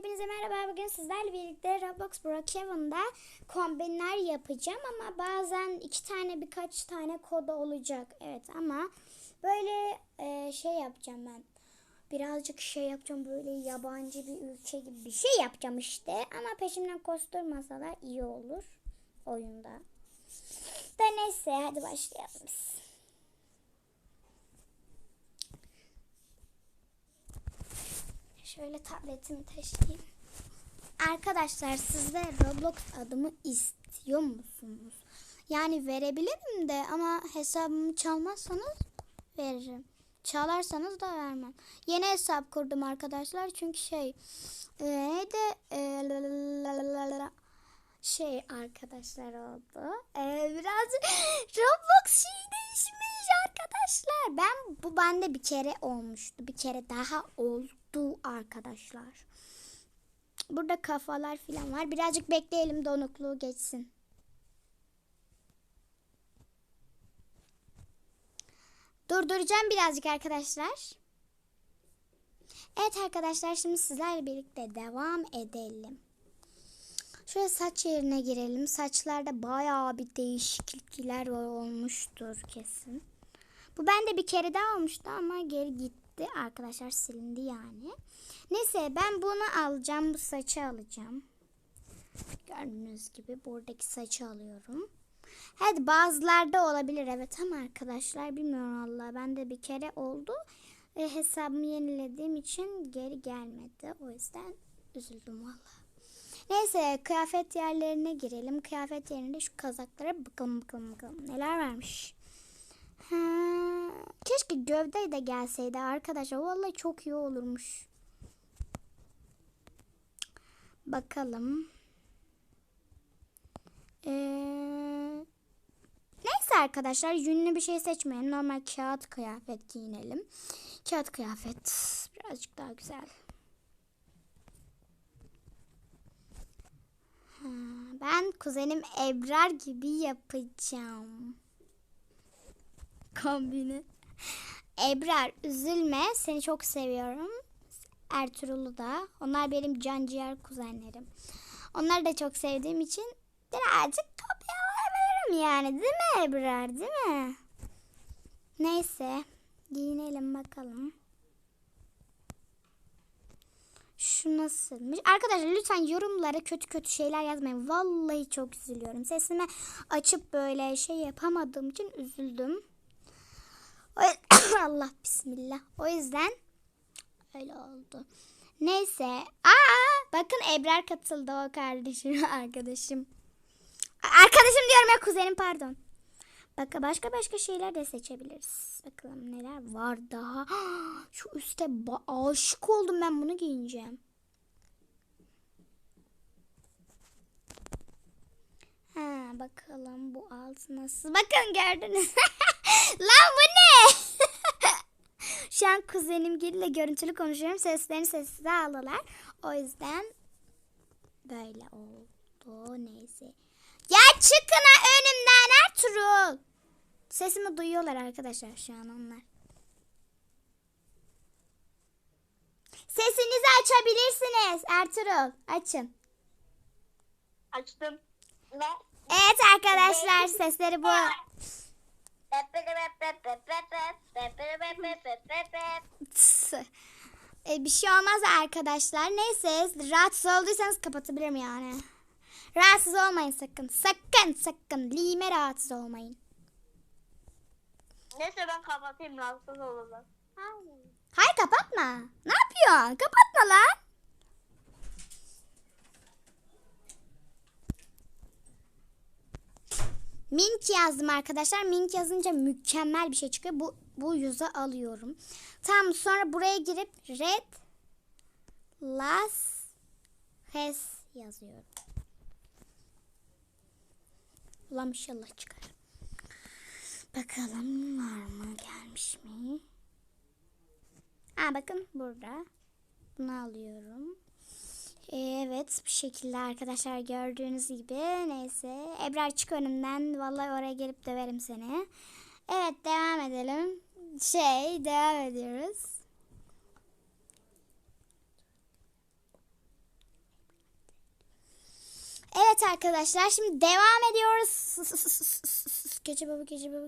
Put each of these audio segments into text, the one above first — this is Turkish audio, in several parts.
Hepinize merhaba. Bugün sizlerle birlikte Roblox Brookhaven'da kombinler yapacağım ama bazen iki tane birkaç tane kodu olacak. Evet ama böyle e, şey yapacağım ben. Birazcık şey yapacağım böyle yabancı bir ülke gibi bir şey yapacağım işte. Ama peşimden koşturmasalar iyi olur oyunda. Da neyse hadi başlayalım biz. Şöyle tabletimi taşıyayım. Arkadaşlar siz de Roblox adımı istiyor musunuz? Yani verebilirim de ama hesabımı çalmazsanız veririm. Çalarsanız da vermem. Yeni hesap kurdum arkadaşlar çünkü şey e, neydi E, şey arkadaşlar oldu. E, biraz Roblox şey değişmiş arkadaşlar. Ben bu bende bir kere olmuştu. Bir kere daha oldu arkadaşlar. Burada kafalar falan var. Birazcık bekleyelim donukluğu geçsin. Durduracağım birazcık arkadaşlar. Evet arkadaşlar şimdi sizlerle birlikte devam edelim. Şöyle saç yerine girelim. Saçlarda bayağı bir değişiklikler olmuştur kesin. Bu bende bir kere daha olmuştu ama geri gitti. Arkadaşlar silindi yani. Neyse ben bunu alacağım. Bu saçı alacağım. Gördüğünüz gibi buradaki saçı alıyorum. Hadi bazılarda olabilir evet ama arkadaşlar bilmiyorum Allah. Ben de bir kere oldu. E, hesabımı yenilediğim için geri gelmedi. O yüzden üzüldüm valla. Neyse kıyafet yerlerine girelim. Kıyafet yerinde şu kazaklara bakalım bakalım bakalım. Neler varmış. Ha, keşke gövde de gelseydi arkadaşlar. Vallahi çok iyi olurmuş. Bakalım. Ee, neyse arkadaşlar yünlü bir şey seçmeyelim. Normal kağıt kıyafet giyinelim. Kağıt kıyafet birazcık daha güzel. Ben kuzenim Ebrar gibi yapacağım. Kombini. Ebrar üzülme seni çok seviyorum. Ertuğrul'u da. Onlar benim can ciğer kuzenlerim. Onları da çok sevdiğim için birazcık kopyalayabilirim yani. Değil mi Ebrar değil mi? Neyse. Giyinelim bakalım. Şu nasılmış? Arkadaşlar lütfen yorumlara kötü kötü şeyler yazmayın. Vallahi çok üzülüyorum. Sesimi açıp böyle şey yapamadığım için üzüldüm. Allah bismillah. O yüzden öyle oldu. Neyse. Aa bakın Ebrar katıldı o kardeşim arkadaşım. Arkadaşım diyorum ya kuzenim pardon. Bak başka başka şeyler de seçebiliriz. Bakalım neler var daha. Şu üstte aşık oldum ben bunu giyineceğim. Ha bakalım bu altı nasıl? Bakın gördünüz. Lan bu ne? Şu an kuzenim ile görüntülü konuşuyorum. Seslerini sessize aldılar. O yüzden böyle oldu. Neyse. Ya çıkın ha önümden Ertuğrul. Sesimi duyuyorlar arkadaşlar şu an onlar. Sesinizi açabilirsiniz Ertuğrul. Açın. Açtım. Ne? Evet arkadaşlar sesleri bu. E, bir şey olmaz arkadaşlar. Neyse rahatsız olduysanız kapatabilirim yani. Rahatsız olmayın sakın. Sakın sakın. Lime rahatsız olmayın. Neyse ben kapatayım rahatsız olurlar. Hayır kapatma. Ne yapıyorsun? Kapatma lan. Mink yazdım arkadaşlar. Mink yazınca mükemmel bir şey çıkıyor. Bu bu yüze alıyorum. Tamam sonra buraya girip red las hes yazıyorum. Ulan inşallah çıkar. Bakalım var mı gelmiş mi? Ha bakın burada. Bunu alıyorum. Evet bu şekilde arkadaşlar gördüğünüz gibi. Neyse Ebrar çık önümden. Vallahi oraya gelip döverim seni. Evet devam edelim. Şey devam ediyoruz. Evet arkadaşlar şimdi devam ediyoruz. Keçe baba keçe baba.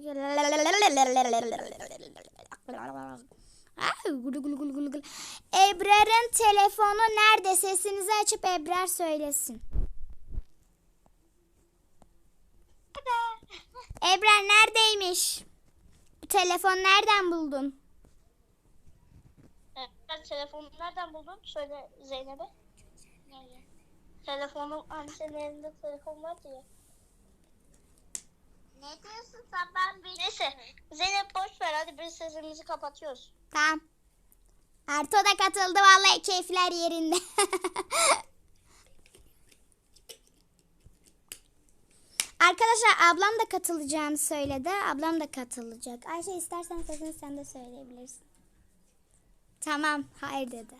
Ebrar'ın telefonu nerede? Sesinizi açıp Ebrar söylesin. Ebrar neredeymiş? Bu telefon nereden buldun? Sen telefonu nereden buldun? Söyle Zeynep'e. Telefonum annenin elinde telefon var diye. Ne diyorsun sen ben bir... Neyse Zeynep boş ver hadi biz sesimizi kapatıyoruz. Tamam. Erto da katıldı vallahi keyifler yerinde. Arkadaşlar ablam da katılacağını söyledi. Ablam da katılacak. Ayşe istersen sesini sen de söyleyebilirsin. Tamam, hayır dedi.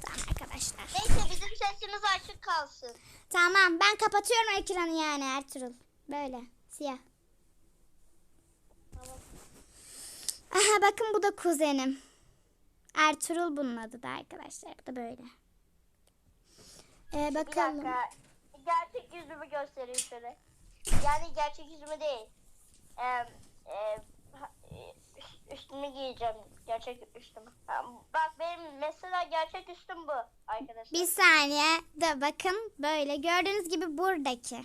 Tamam arkadaşlar. Neyse bizim sesimiz açık kalsın. Tamam, ben kapatıyorum ekranı yani Ertuğrul. Böyle, siyah. Aha bakın bu da kuzenim. Ertuğrul bunun adı da arkadaşlar. Bu da böyle. Ee, Bir bakalım. dakika. Gerçek yüzümü göstereyim şöyle. Yani gerçek yüzümü değil. Ee, e, e, üst- üstümü giyeceğim. Gerçek üstümü. Bak benim mesela gerçek üstüm bu arkadaşlar. Bir saniye de bakın böyle gördüğünüz gibi buradaki.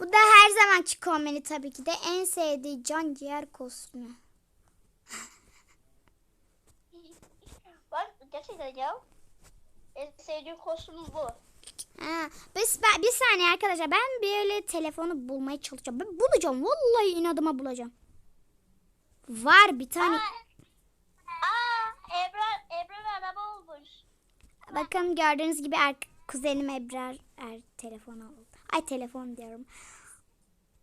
Bu da her zamanki kombini tabii ki de en sevdiği can ciğer kostümü. Bak gerçekten ya. En sevdiğim kostüm bu. Ha, biz, ben- bir saniye arkadaşlar ben böyle telefonu bulmaya çalışacağım. Ben bulacağım vallahi inadıma bulacağım. Var bir tane. Aa, aa Ebrar, Ebrar araba olmuş. Bakın gördüğünüz gibi er, kuzenim Ebrar er, telefon aldı. Ay telefon diyorum.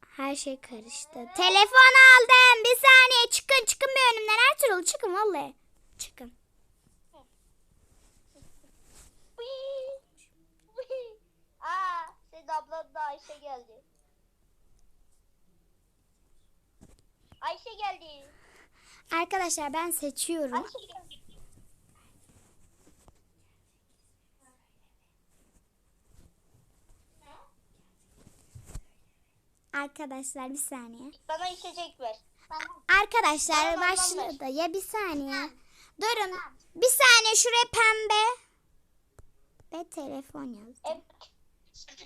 Her şey karıştı. Telefon aldım. Bir saniye çıkın çıkın bir önümden Ertuğrul çıkın vallahi. Çıkın. Aa, senin ablan da Ayşe geldi. Ayşe geldi. Arkadaşlar ben seçiyorum. Ayşe geldi. Arkadaşlar bir saniye. Bana içecek ver. Arkadaşlar Tamam, tamam, başladı. Ya bir saniye. Durun. Bir saniye şuraya pembe. Ve telefon yazdım.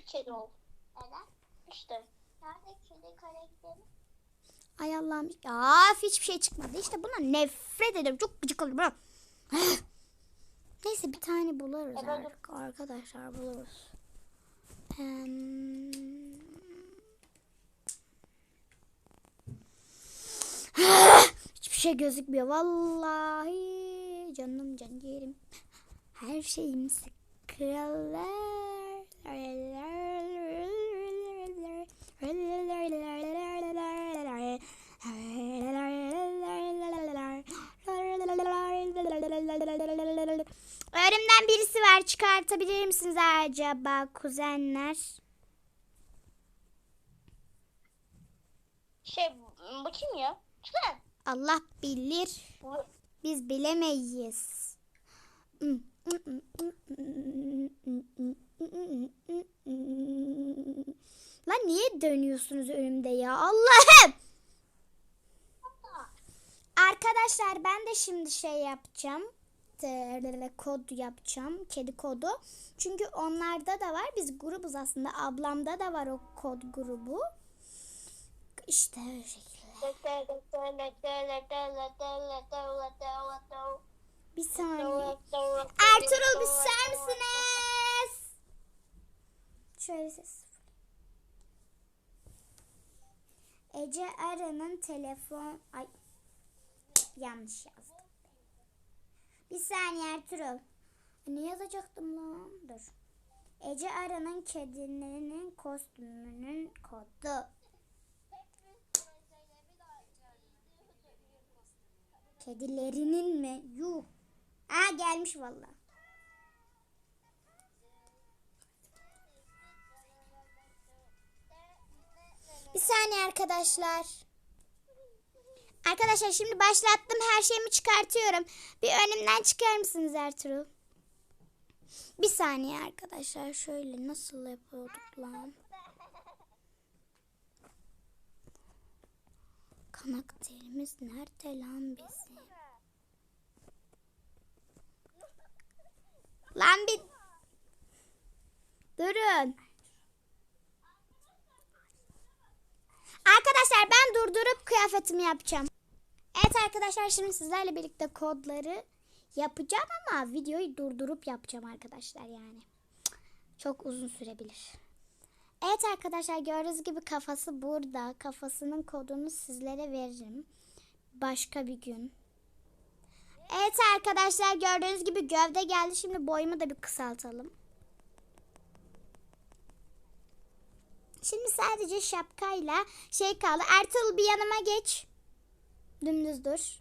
Kedi ol. Neden? İşte. Nerede kedi karakteri? Ay Allah'ım. Ya hiçbir şey çıkmadı. İşte buna nefret ediyorum. Çok gıcık oluyorum. Neyse bir tane buluruz Evet. Arkadaşlar buluruz. Hmm. Hiçbir şey gözükmüyor. Vallahi canım can yerim. Her şeyim Önümden birisi var. Çıkartabilir misiniz acaba kuzenler? Şey bu kim ya? Allah bilir. Biz bilemeyiz. Lan niye dönüyorsunuz önümde ya? Allah'ım! Arkadaşlar ben de şimdi şey yapacağım. Kod yapacağım. Kedi kodu. Çünkü onlarda da var. Biz grubuz aslında. Ablamda da var o kod grubu. İşte öyle. Bir saniye. Ertuğrul bir susar mısınız? Şöyle ses. Ece Arı'nın telefon... Ay yanlış yazdım. Bir saniye Ertuğrul. Ne yazacaktım lan? Dur. Ece Arı'nın kedinin kostümünün kodu. Kedilerinin mi? Yuh. Aa gelmiş valla. Bir saniye arkadaşlar. Arkadaşlar şimdi başlattım her şeyimi çıkartıyorum. Bir önümden çıkar mısınız Ertuğrul? Bir saniye arkadaşlar. Şöyle nasıl yapıyorduk lan? Karakterimiz nerede lan bizim? Lan bir... Durun. Arkadaşlar ben durdurup kıyafetimi yapacağım. Evet arkadaşlar şimdi sizlerle birlikte kodları yapacağım ama videoyu durdurup yapacağım arkadaşlar yani. Çok uzun sürebilir. Evet arkadaşlar gördüğünüz gibi kafası burada. Kafasının kodunu sizlere veririm. Başka bir gün. Evet arkadaşlar gördüğünüz gibi gövde geldi. Şimdi boyumu da bir kısaltalım. Şimdi sadece şapkayla şey kaldı. Ertuğrul bir yanıma geç. Dümdüz dur.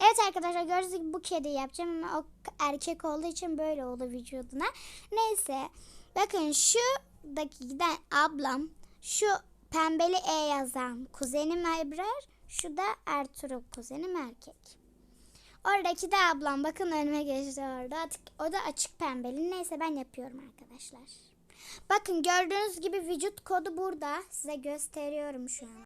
Evet arkadaşlar gördüğünüz gibi bu kedi yapacağım ama o erkek olduğu için böyle oldu vücuduna. Neyse bakın şuradaki giden ablam şu pembeli E yazan kuzenim Ebrar şu da Ertuğrul kuzenim erkek. Oradaki de ablam bakın önüme geçti orada. Artık o da açık pembeli. Neyse ben yapıyorum arkadaşlar. Bakın gördüğünüz gibi vücut kodu burada. Size gösteriyorum şu an.